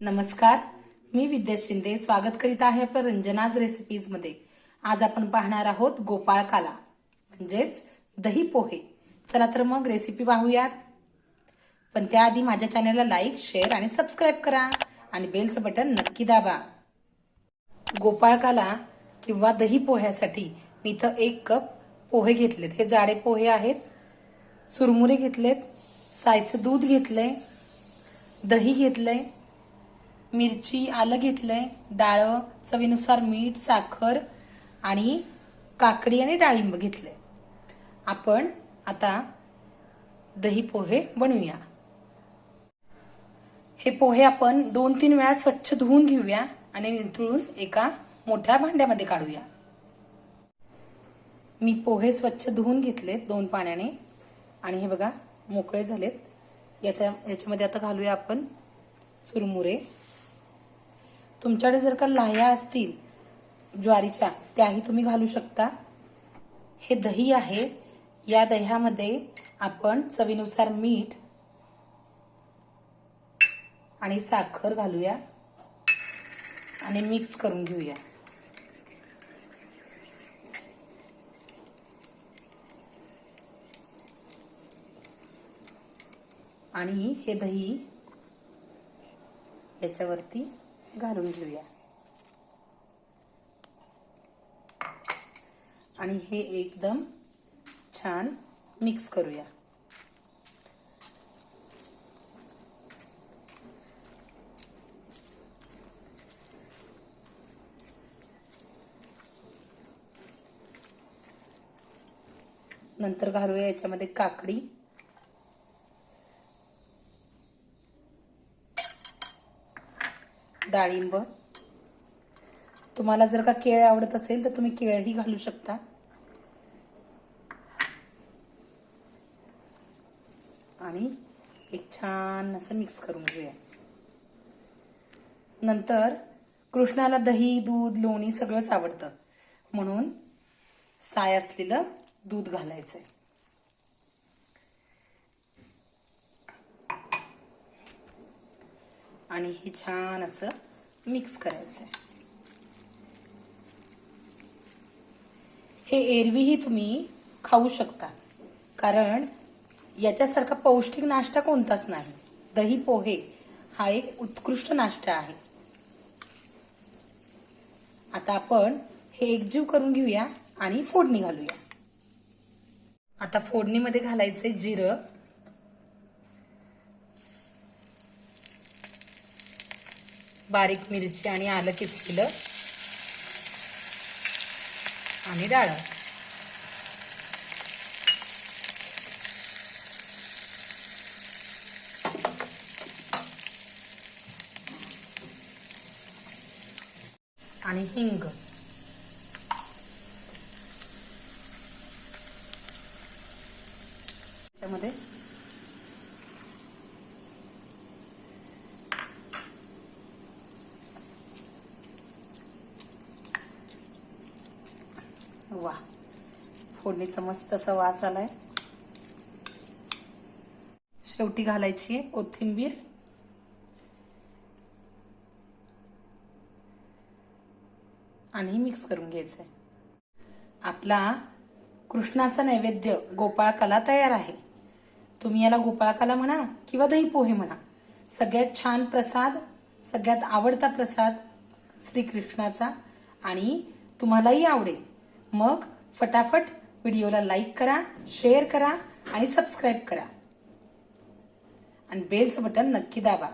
नमस्कार. मी विद्या शिंदे स्वागत करीत आहे आपल्या रंजनाज रेसिपीजमध्ये. आज आपण पाहणार आहोत गोपाळ काला म्हणजेच दही पोहे. चला तर मग रेसिपी पाहूयात. पण त्याआधी माझ्या चॅनलला लाईक शेअर आणि सबस्क्राईब करा आणि बेलचं बटन नक्की दाबा. गोपाळ काला किंवा दही पोह्यासाठी मी इथं एक कप पोहे घेतलेत. हे जाडे पोहे आहेत. सुरमुरे घेतलेत. सायचं दूध घेतलंय. दही घेतलंय. मिरची आलं घेतलंय डाळं चवीनुसार मीठ साखर आणि काकडी आणि डाळिंब घेतलंय. आपण आता दही पोहे बनवूया. हे पोहे आपण दोन तीन वेळा स्वच्छ धुवून घेऊया आणि निंतळून एका मोठ्या भांड्यामध्ये काढूया. मी पोहे स्वच्छ धुवून घेतलेत दोन पाण्याने आणि हे बघा मोकळे झालेत. याच्या याच्यामध्ये आता घालूया आपण चुरमुरे तुमच्याकडे जर का लाह्या असतील ज्वारीच्या त्याही तुम्ही घालू शकता. हे दही आहे. या दह्यामध्ये आपण चवीनुसार मीठ आणि साखर घालूया आणि मिक्स करून घेऊया. आणि हे दही याच्यावरती घालून घेऊया. आणि हे एकदम छान मिक्स करूया. नंतर घालूया याच्यामध्ये काकडी. डाळिंब. तुम्हाला जर का केळ आवडत असेल तर तुम्ही केळही घालू शकता. आणि एक छान असं मिक्स करून घेऊया. नंतर कृष्णाला दही दूध लोणी सगळंच आवडतं. म्हणून साय असलेलं दूध घालायचं आहे आणि हे छान असं मिक्स करायचं आहे हे एरवीही तुम्ही खाऊ शकता. कारण याच्यासारखा पौष्टिक नाश्ता कोणताच नाही. दही पोहे हा एक उत्कृष्ट नाश्ता आहे. आता आपण हे एकजीव करून घेऊया आणि फोडणी घालूया. आता फोडणीमध्ये घालायचे जिरं. बारीक मिरची आणि आलं किसलेलं आणि डाळ. आणि हिंग. त्यामध्ये वा फोडणीचा मस्त असा वास आलाय. शेवटी घालायची कोथिंबीर. आणि मिक्स करून घ्यायचंय. आपला कृष्णाचा नैवेद्य गोपाळकाला तयार आहे. तुम्ही याला गोपाळकाला म्हणा किंवा दही पोहे म्हणा. सगळ्यात छान प्रसाद सगळ्यात आवडता प्रसाद श्रीकृष्णाचा आणि तुम्हालाही आवडेल. मग फटाफट व्हिडिओला लाईक करा शेअर करा आणि सबस्क्राईब करा. आणि बेलचं बटन नक्की दाबा.